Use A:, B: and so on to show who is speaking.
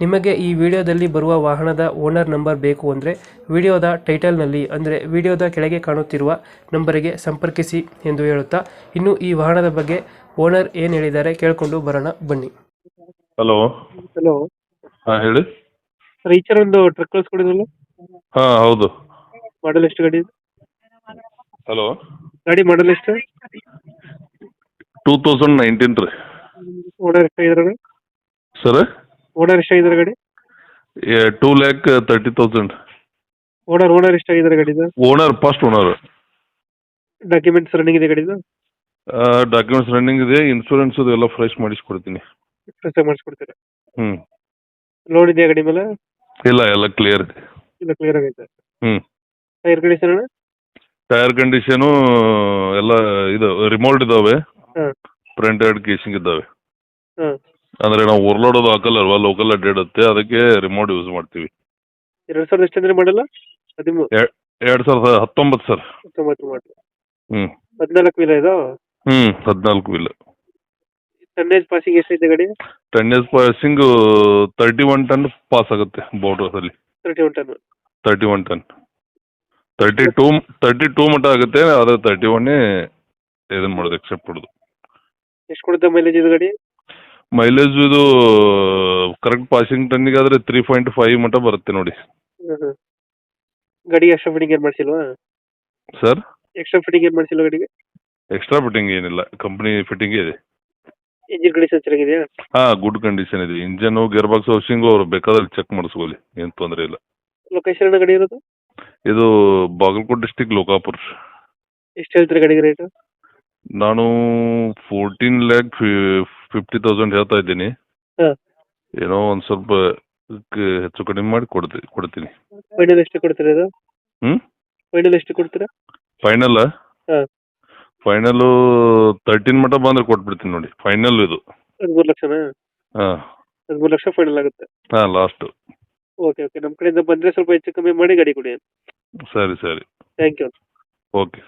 A: ನಿಮಗೆ ಈ ವಿಡಿಯೋದಲ್ಲಿ ಬರುವ ವಾಹನದ ಓನರ್ ನಂಬರ್ ಬೇಕು ಅಂದರೆ ವಿಡಿಯೋದ ಟೈಟಲ್ನಲ್ಲಿ ಅಂದರೆ ವಿಡಿಯೋದ ಕೆಳಗೆ ಕಾಣುತ್ತಿರುವ ನಂಬರಿಗೆ ಸಂಪರ್ಕಿಸಿ ಎಂದು ಹೇಳುತ್ತಾ ಇನ್ನು ಈ ವಾಹನದ ಬಗ್ಗೆ ಓನರ್ ಏನು ಹೇಳಿದ್ದಾರೆ ಕೇಳಿಕೊಂಡು ಬರೋಣ ಬನ್ನಿ.
B: ಹಲೋ.
A: ಹಲೋ.
B: ಹಾಂ ಹೇಳಿ.
A: ಥರ ಒಂದು ಟ್ರಕ್ ಕಳಿಸ್ಕೊಡಿದ್ರಲ್ಲ
B: ಹಾಂ ಹೌದು.
A: ಮಾಡಲ್ ಎಷ್ಟು ಗಾಡಿ?
B: ಹಲೋ.
A: ಗಾಡಿ ಮಾಡಲ್ ಎಷ್ಟು?
B: ಟೂ ತೌಸಂಡ್ ನೈನ್ಟೀನ್ ರೀ.
A: ಓನರ್ ಎಷ್ಟಾಗಿದ್ದಾರೆ?
B: ಸರ್?
A: ಓನರ್ ಎಷ್ಟಾಗಿದ್ದಾರೆ ಗಾಡಿ?
B: Two lakh thirty thousand
A: owner owner ಎಷ್ಟಾಗಿದ್ದಾರೆ ಗಾಡಿದು
B: owner first owner
A: documents running ಇದೆ ಗಾಡಿದು
B: ಡಾಕ್ಯುಮೆಂಟ್ಸ್ ರನ್ನಿಂಗ್ ಇದೆ ಇನ್ಶೂರೆನ್ಸ್ ಎಲ್ಲ ಫ್ರೆಶ್ ಮಾಡಿಸ್ಕೊಡ್ತೀನಿ.
A: ಫ್ರೆಶ್ ಮಾಡಿಸ್ಕೊಡ್ತೀರಾ?
B: ಹ್ಞೂ
A: ಲೋನ್ ಇದೆಯಾ ಗಾಡಿ ಮೇಲೆ?
B: ಇಲ್ಲ ಎಲ್ಲ ಕ್ಲಿಯರ್ ಇದೆ.
A: ಇಲ್ಲ ಕ್ಲಿಯರ್ ಆಗೈತೆ.
B: ಹ್ಞೂ
A: ಟೈರ್ ಕಂಡೀಷನ್ ಅಣ್ಣ?
B: ಟೈರ್ ಕಂಡೀಷನು ಎಲ್ಲ ಇದು ರಿಮೋಲ್ಡ್ ಇದ್ದಾವೆ
A: ಹಾಂ.
B: ಫ್ರಂಟ್ ಎರಡು ಕೇಸಿಂಗ್ ಇದ್ದಾವೆ
A: ಹಾಂ.
B: ಅಂದರೆ ನಾವು ಓವರ್ಲೋಡೋದು ಹಾಕಲ್ಲಲ್ವಾ ಲೋಕಲ್ ಅಡ್ಡಾಡುತ್ತೆ ಅದಕ್ಕೆ ರಿಮೋಟ್ ಯೂಸ್ ಮಾಡ್ತೀವಿ.
A: ಎರಡು ಸಾವಿರದ ಎಷ್ಟು ಅಂದ್ರೆ ಮಾಡಲ್ಲ? ಹದಿಮೂರು.
B: ಎರಡು ಸಾವಿರದ ಹತ್ತೊಂಬತ್ತು ಸರ್.
A: ಹತ್ತೊಂಬತ್ತು ಮಾಡಿ
B: ಹ್ಞೂ
A: ಹದಿನಾಲ್ಕು ವೀಲ ಇದು?
B: ಹ್ಞೂ ಹದಿನಾಲ್ಕು ವಿಲ್
A: ಟನ್ನೇಜ್ ಪಾಸಿಂಗ್ ಎಷ್ಟೈತೆ ಗಾಡಿ?
B: Ten days passing thirty one ton pass ಆಗುತ್ತೆ ಬಾರ್ಡರ್ಸಲ್ಲಿ
A: thirty one ton
B: thirty one ton thirty two thirty two ಮಟ್ಟ ಆಗುತ್ತೆ ಆದರೆ ತರ್ಟಿ ಒನ್ನೇ ಇದನ್ನು ಮಾಡೋದು ಎಕ್ಸೆಪ್ಟ್ ಮಾಡೋದು.
A: ಎಷ್ಟು ಕೊಡುತ್ತೆ ಮೈಲೇಜ್ ಇದು ಗಾಡಿ?
B: ಮೈಲೇಜ್ ಇದು ಕರೆಕ್ಟ್ ಪಾಸಿಂಗ್ ಟನ್ನಿಗೆ ಆದರೆ ತ್ರೀ ಪಾಯಿಂಟ್ ಫೈವ್ ಮಟ್ಟ ಬರುತ್ತೆ ನೋಡಿ.
A: ಗಾಡಿ ಎಕ್ಸ್ಟ್ರಾ ಫಿಟ್ಟಿಂಗ್ ಏನು ಮಾಡಿಸಿಲ್ವಾ?
B: ಸರ್
A: ಎಕ್ಸ್ಟ್ರಾ ಫಿಟ್ಟಿಂಗ್ ಏನು ಮಾಡಿಸಿಲ್ವ ಗಾಡಿಗೆ?
B: ಎಕ್ಸ್ಟ್ರಾ ಫಿಟ್ಟಿಂಗ್ ಏನಿಲ್ಲ ಕಂಪ್ನಿ ಫಿಟ್ಟಿಂಗ್ ಇದೆ.
A: ಇಂಜಿನ್ ಕಂಡೀಷನ್ ಚೆನ್ನಾಗಿದೆಯಾ?
B: ಹಾಂ ಗುಡ್ ಕಂಡೀಷನ್ ಇದೆ. ಇಂಜನ್ ಗೇರ್ ಬಾಕ್ಸ್ ಹೌಸಿಂಗ್ ಅವ್ರು ಬೇಕಾದ್ರೆ ಚೆಕ್ ಮಾಡಿಸ್ಕೊಳ್ಳಿ ಏನು ತೊಂದರೆ ಇಲ್ಲ.
A: ಲೊಕೇಶನ್ ಗಾಡಿ ಇರೋದು?
B: ಇದು ಬಾಗಲಕೋಟೆ ಡಿಸ್ಟಿಕ್ ಲೋಕಾಪುರ್.
A: ಎಷ್ಟು ಹೇಳ್ತೀರಿ ಗಾಡಿಗೆ ರೇಟ್
B: ನಾನು ಫೋರ್ಟೀನ್ ಲ್ಯಾಕ್ ಫಿಫ್ಟಿ ತೌಸಂಡ್ ಹೇಳ್ತಾ ಇದ್ದೀನಿ.
A: ಹಾಂ.
B: ಏನೋ ಒಂದು ಸ್ವಲ್ಪ ಹೆಚ್ಚು ಕಡಿಮೆ ಮಾಡಿ ಕೊಡ್ತೀನಿ ಕೊಡ್ತೀನಿ.
A: ಫೈನಲ್ ಎಷ್ಟು ಕೊಡ್ತೀರಾ ಇದು?
B: ಹ್ಞೂ
A: ಫೈನಲ್ ಎಷ್ಟು ಕೊಡ್ತೀರಾ?
B: ಫೈನಲ್
A: ಹಾಂ.
B: ಫೈನಲು ತರ್ಟೀನ್ ಮಟ್ಟ ಬಂದ್ರೆ ಕೊಟ್ಬಿಡ್ತೀನಿ ನೋಡಿ. ಫೈನಲ್ ಇದು.
A: ಹದಿಮೂರು ಲಕ್ಷನಾ?
B: ಹಾಂ.
A: ಹದಿಮೂರು ಲಕ್ಷ ಫೈನಲ್ ಆಗುತ್ತೆ.
B: ಹಾಂ ಲಾಸ್ಟು
A: ಓಕೆ ಓಕೆ ನಮ್ಮ ಕಡೆಯಿಂದ ಬಂದರೆ ಸ್ವಲ್ಪ ಹೆಚ್ಚು ಕಮ್ಮಿ ಮಾಡಿ ಗಾಡಿ ಕೊಡಿ.
B: ಸರಿ ಸರಿ.
A: Thank you
B: okay